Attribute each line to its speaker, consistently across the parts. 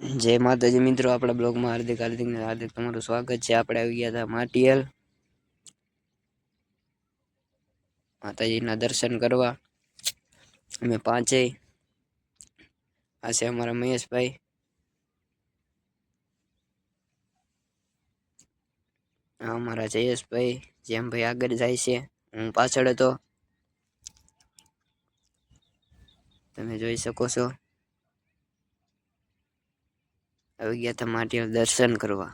Speaker 1: જય માતાજી, મિત્રો, આપણા બ્લોગમાં હાર્દિક હાર્દિક હાર્દિક તમારું સ્વાગત છે. આપણે આવી ગયા હતા માટીયલ. માતાજીના દર્શન કરવા. અમે પાંચેય. આ છે અમારા મહેશભાઈ. અમારા જયેશભાઈ જેમભાઈ આગળ જાય છે. હું પાછળ હતો. તમે જોઈ શકો છો. આવી ગયા હતા માટીએલ દર્શન કરવા.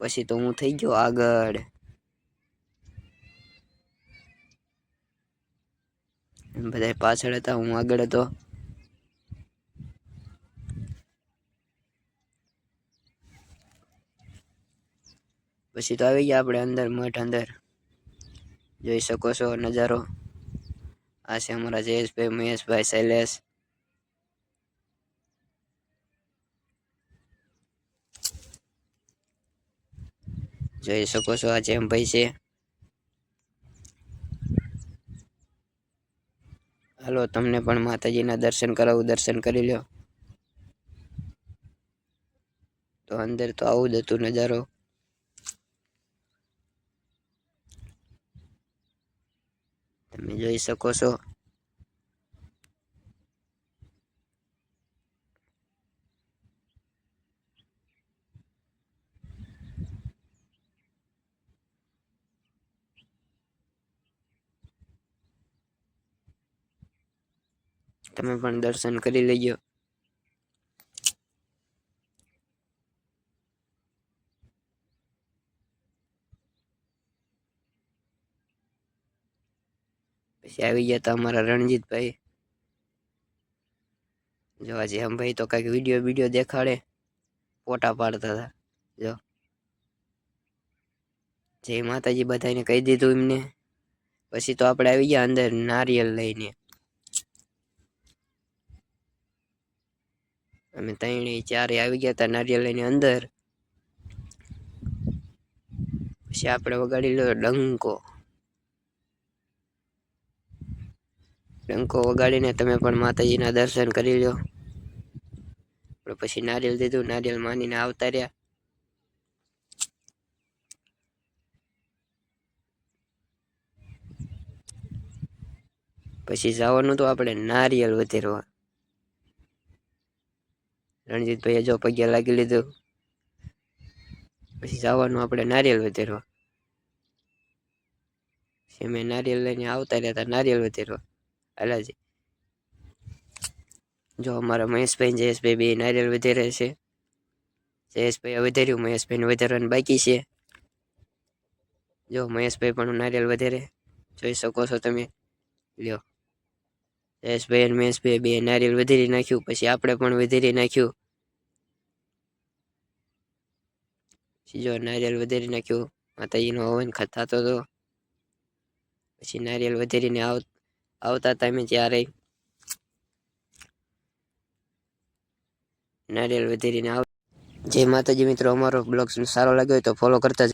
Speaker 1: પછી તો હું થઈ ગયો આગળ. બધા પાછળ હતા, હું આગળ હતો. પછી તો આવી ગયા આપણે અંદર મઠ અંદર. જોઈ શકો છો નજારો. આ છે અમારા જયેશભાઈ મહેશભાઈ શૈલેષ જોઈ શકો છો આ જેમ ભાઈ છે હાલો તમને પણ માતાજીના દર્શન કરાવું દર્શન કરી લ્યો તો અંદર તો આવું જ હતું નજારો તમે જોઈ શકો છો તમે પણ દર્શન કરી લેજો પછી આવી ગયા હતા અમારા રણજીતભાઈ. જો આજે આમ ભાઈ તો કંઈક વીડિયો વીડિયો દેખાડે. ફોટા પાડતા હતા. જો. જય માતાજી બધાને કહી દીધું એમને. પછી તો આપણે આવી ગયા અંદર નારિયેલ લઈને. અમે ત્રણે ચારે આવી ગયા હતા નારિયેલ લઈને અંદર. પછી આપણે વગાડી લો ડંકો. ડંકો વગાડીને તમે પણ માતાજીના દર્શન કરી લો પછી નારિયેલ દીધું, નારિયેલ માનીને આવતા રહ્યા. પછી જવાનું તો આપણે નારિયેલ વધેરવા. રણજીતભાઈએ જો પગ્યા લાગી લીધું. પછી જવાનું આપણે નારિયેલ વધેરવા. અમે નારિયેલ લઈને આવતા રહ્યા હતા, નારિયેલ વધેરવા. હાલાજી જો અમારા મહેશભાઈ જયેશભાઈ બે નારિયેલ વધેરે છે. જયેશભાઈ વધાર્યું મહેશભાઈને વધારવાનું બાકી છે. જો મહેશભાઈ પણ નારિયેલ વધારે, જોઈ શકો છો તમે. લ્યો. જયેશભાઈ અને મહેશભાઈ બે નારિયેલ વધેરી નાખ્યું, પછી આપણે પણ વધેરી નાખ્યું. જો નારિયેલ વધારી નાખ્યું, માતાજીનો હવન થતો હતો. પછી નારિયેલ વધેરીને આવ આવતા તમે ત્યારે નારિયેલ વધેરીને આવ જે માતાજી મિત્રો, અમારો બ્લોગ સારો લાગ્યો હોય તો ફોલો કરતા